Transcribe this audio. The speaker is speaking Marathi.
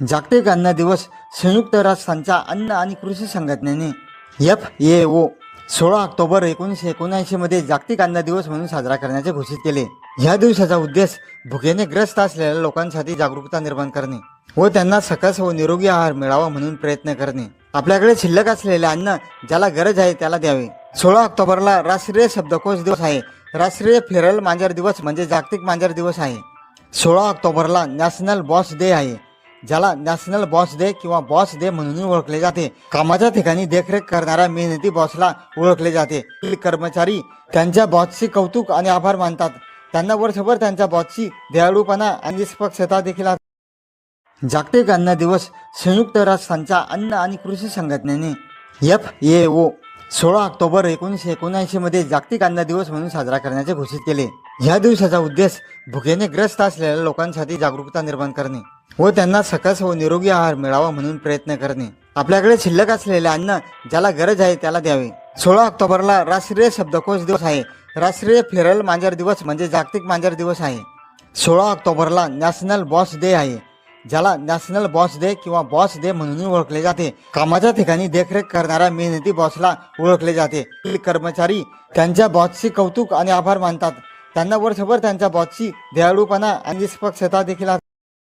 जागतिक अन्न दिवस संयुक्त राष्ट्रांच्या अन्न आणि कृषी संघटनेने एफ ए ओ सोळा ऑक्टोबर एकोणीसशे एकोणऐंशी मध्ये जागतिक अन्न दिवस म्हणून साजरा करण्याचे घोषित केले. या दिवसाचा उद्देश भुकेने ग्रस्त असलेल्या लोकांसाठी जागरूकता निर्माण करणे व त्यांना सकस व निरोगी आहार मिळावा म्हणून प्रयत्न करणे. आपल्याकडे शिल्लक असलेले अन्न ज्याला गरज आहे त्याला द्यावे. सोळा ऑक्टोबरला राष्ट्रीय शब्दकोश दिवस आहे. राष्ट्रीय फेरल मांजर दिवस म्हणजे जागतिक मांजर दिवस आहे. सोळा ऑक्टोबरला नॅशनल बॉस डे आहे. ज्याला नॅशनल बॉस डे किंवा बॉस डे म्हणून ओळखले जाते. कामाच्या ठिकाणी देखरेख करणाऱ्या मेहनती बॉसला ओळखले जाते. कर्मचारी त्यांच्या बॉसचे कौतुक आणि आभार मानतात. त्यांना वर्षभर त्यांच्या बॉसची दयाळूपणा आणि निष्पक्षता देखील असते. जागतिक अन्न दिवस संयुक्त राष्ट्रांच्या अन्न आणि कृषी संघटनेने एफ ए ओ सोळा ऑक्टोबर एकोणीसशे एकोणऐंशी मध्ये जागतिक अन्न दिवस म्हणून साजरा करण्याचे घोषित केले. या दिवसाचा उद्देश भुकेने ग्रस्त असलेल्या लोकांसाठी जागरूकता निर्माण करणे. व त्यांना सकस व निरोगी आहार मिळावा म्हणून प्रयत्न करणे. आपल्याकडे शिल्लक असलेले अन्न ज्याला गरज आहे त्याला द्यावे. सोळा ऑक्टोबरला राष्ट्रीय शब्दकोश दिवस आहे. राष्ट्रीय फेरल मांजर दिवस म्हणजे जागतिक मांजर दिवस आहे. सोळा ऑक्टोबरला नॅशनल बॉस डे आहे ज्याला नॅशनल बॉस डे किंवा बॉस डे म्हणून ओळखले जाते. कामाच्या ठिकाणी देखरेख करणाऱ्या मेहनती बॉसला ओळखले जाते. कर्मचारी त्यांच्या बॉसचे कौतुक आणि आभार मानतात. त्यांना वर्षभर त्यांच्या बॉसची दयाळूपणा आणि निष्पक्षता देखील